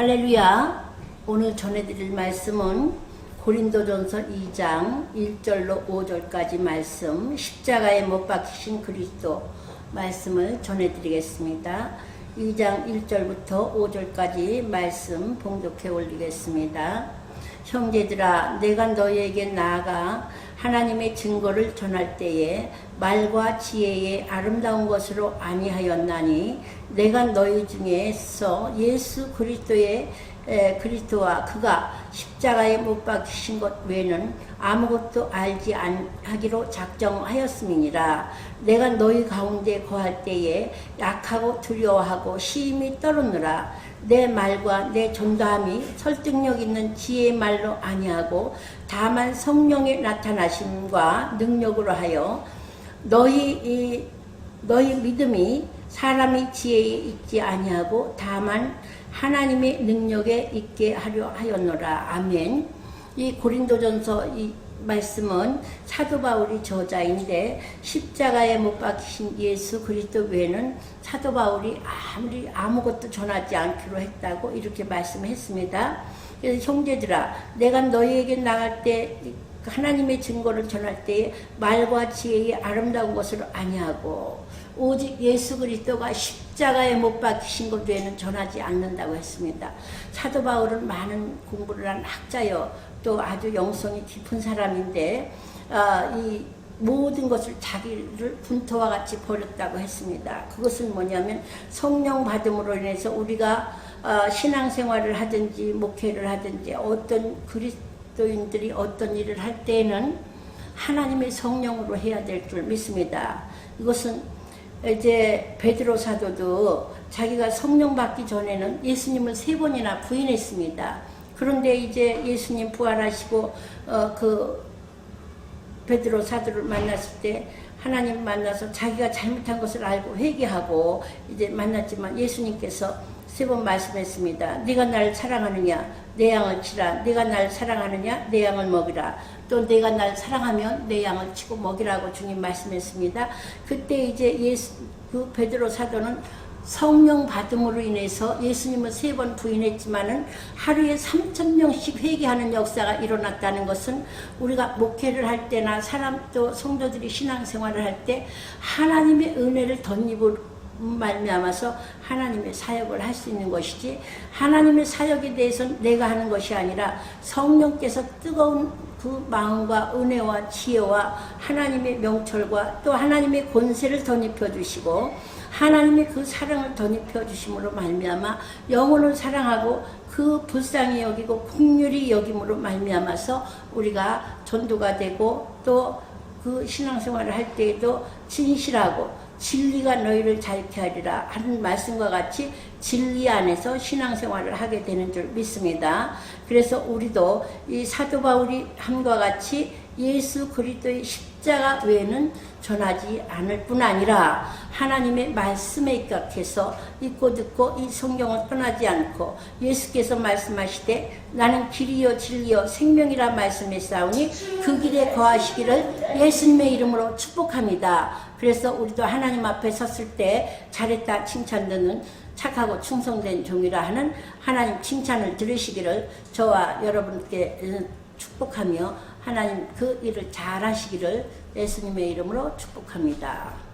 할렐루야. 오늘 전해드릴 말씀은 고린도전서 2장 1절로 5절까지 말씀, 십자가에 못 박히신 그리스도 말씀을 전해드리겠습니다. 2장 1절부터 5절까지 말씀 봉독해 올리겠습니다. 형제들아, 내가 너희에게 나아가 하나님의 증거를 전할 때에 말과 지혜의 아름다운 것으로 아니하였나니 내가 너희 중에서 예수 그리스도의 에, 그리스도와 그가 십자가에 못 박히신 것 외에는 아무것도 알지 않기로 작정하였음이니라. 내가 너희 가운데 거할 때에 약하고 두려워하고 시임이 떨어느라 내 말과 내 전도함이 설득력 있는 지혜의 말로 아니하고 다만 성령의 나타나심과 능력으로 하여 너희 이 너희 믿음이 사람의 지혜에 있지 아니하고 다만 하나님의 능력에 있게 하려 하였노라. 아멘. 이 고린도전서 이 말씀은 사도 바울이 저자인데 십자가에 못 박히신 예수 그리스도 외에는 사도 바울이 아무리 아무것도 전하지 않기로 했다고 이렇게 말씀했습니다. 그래서 형제들아, 내가 너희에게 나갈 때 하나님의 증거를 전할 때에 말과 지혜의 아름다운 것을 아니하고 오직 예수 그리스도가 십자가에 못 박히신 것 외에는 전하지 않는다고 했습니다. 사도 바울은 많은 공부를 한 학자요, 또 아주 영성이 깊은 사람인데 어, 이 모든 것을 자기를 분토와 같이 버렸다고 했습니다. 그것은 뭐냐면 성령 받음으로 인해서 우리가 어, 신앙생활을 하든지 목회를 하든지 어떤 그리스도 인들이 어떤 일을 할 때에는 하나님의 성령으로 해야 될 줄 믿습니다. 이것은 이제 베드로 사도도 자기가 성령 받기 전에는 예수님을 세 번이나 부인했습니다. 그런데 이제 예수님 부활하시고 어, 그 베드로 사도를 만났을 때 하나님 만나서 자기가 잘못한 것을 알고 회개하고 이제 만났지만 예수님께서 세 번 말씀했습니다. 네가 날 사랑하느냐 내 양을 치라. 네가 날 사랑하느냐 내 양을 먹이라. 또 내가 날 사랑하면 내 양을 치고 먹이라고 주님 말씀했습니다. 그때 이제 예수 그 베드로 사도는 성령 받음으로 인해서 예수님을 세 번 부인했지만은 하루에 3천 명씩 회개하는 역사가 일어났다는 것은 우리가 목회를 할 때나 사람 또 성도들이 신앙생활을 할 때 하나님의 은혜를 덧입을 말미암아서 하나님의 사역을 할 수 있는 것이지 하나님의 사역에 대해서는 내가 하는 것이 아니라 성령께서 뜨거운 그 마음과 은혜와 지혜와 하나님의 명철과 또 하나님의 권세를 덧입혀 주시고 하나님의 그 사랑을 덧입혀 주심으로 말미암아 영혼을 사랑하고 그 불쌍히 여기고 국률이 여김으로 말미암아서 우리가 전도가 되고 또 그 신앙생활을 할 때에도 진실하고 진리가 너희를 자유케 하리라 하는 말씀과 같이 진리 안에서 신앙생활을 하게 되는 줄 믿습니다. 그래서 우리도 이 사도 바울이 함과 같이 예수 그리스도의 십자가 외에는 전하지 않을 뿐 아니라 하나님의 말씀에 입각해서 읽고 듣고 이 성경을 떠나지 않고 예수께서 말씀하시되 나는 길이요 진리요 생명이라 말씀했사오니 그 길에 거하시기를 예수님의 이름으로 축복합니다. 그래서 우리도 하나님 앞에 섰을 때 잘했다 칭찬 듣는 착하고 충성된 종이라 하는 하나님 칭찬을 들으시기를 저와 여러분께 축복하며 하나님 그 일을 잘 하시기를 예수님의 이름으로 축복합니다.